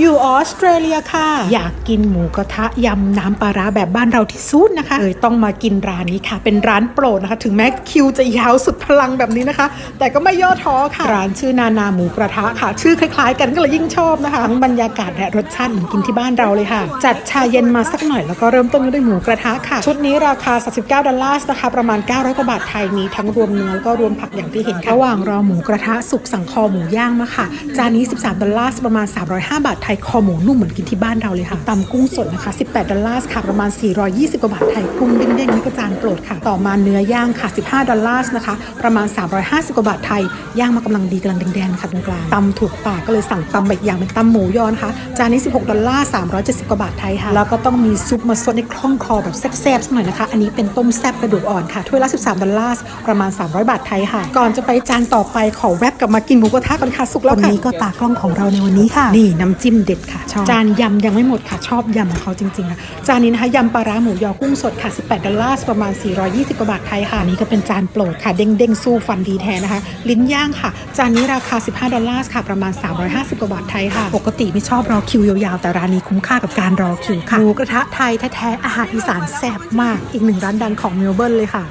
อยู่ออสเตรเลียค่ะ อยากกินหมูกระทะยำน้ำปลาร้าแบบบ้านเราที่สุดนะคะเอยต้องมากินร้านนี้ค่ะ เป็นร้านโปรดนะคะ ถึงแม้คิวจะยาวสุดพลังแบบนี้นะคะ แต่ก็ไม่ย่อท้อค่ะ ร้านชื่อนานาหมูกระทะค่ะ ชื่อคล้ายๆ กันก็เลยยิ่งชอบนะคะทั้งบรรยากาศและรสชาติเหมือนกินที่บ้านเราเลยค่ะ จัดชาเย็นมาสักหน่อยแล้วก็เริ่มต้นกันด้วยหมูกระทะค่ะ ชุดนี้ราคา 39 ดอลลาร์นะคะ ประมาณ 900กว่าบาทไทยมีทั้งรวมเนื้อแล้วก็รวมผักอย่างที่เห็นค่ะระหว่างรอหมูกระทะสุกสั่งคอหมูย่างมาค่ะจานนี้ 13 ดอลลาร์ประมาณ 305 บาทไทยคอหมูนุ่มเหมือนกินที่บ้านเราเลยค่ะตำกุ้งสดนะคะ 18 ดอลลาร์ค่ะ ประมาณ 420 กว่าบาทไทยกุ้งเด้งๆนี่ก็จานโปรดค่ะ ต่อมาเนื้อย่างค่ะ 15 ดอลลาร์นะคะ ประมาณ 350 กว่าบาทไทย ย่างมากำลังดีกำลังแดงๆค่ะตรงกลางตำถูกปากก็เลยสั่งตำแบบอย่างเป็นตำหมูยอนค่ะ จานนี้ 16 ดอลลาร์ 370 กว่าบาทไทยค่ะ แล้วก็ต้องมีซุปมาซดในคล่องคอแบบแซ่บๆสักหน่อยนะคะ อันนี้เป็นต้มแซ่บกระดูกอ่อนค่ะ ถ้วยละ 13 ดอลลาร์ ประมาณ 300 บาทไทยค่ะ ก่อนจะไปจานต่อไปขอแวบกลับมากินหมูกระทะก่อนค่ะ สุกแล้วค่ะนี้ก็ตากล้องของเราในวันนี้ค่ะ นี่น้ำจิ้มเด็ดค่ะจานยำยังไม่หมดค่ะชอบยำของเขาจริงๆค่ะจานนี้นะคะยำปลาร้าหมูยอกุ้งสดค่ะ 18 ดอลลาร์ประมาณ 420กว่าบาทไทยค่ะอันนี้ก็เป็นจานโปรดค่ะเด้งๆสู้ฟันดีแท้นะคะ ลิ้นย่างค่ะ จานนี้ราคา 15 ดอลลาร์ค่ะประมาณ 350กว่าบาทไทยค่ะ ปกติไม่ชอบรอคิวยาวๆแต่ร้านนี้คุ้มค่ากับการรอคิวค่ะหมูกระทะไทยแท้ๆอาหารอีสานแซ่บมากอีกหนึ่งร้านดังของเมลเบิร์นเลยค่ะ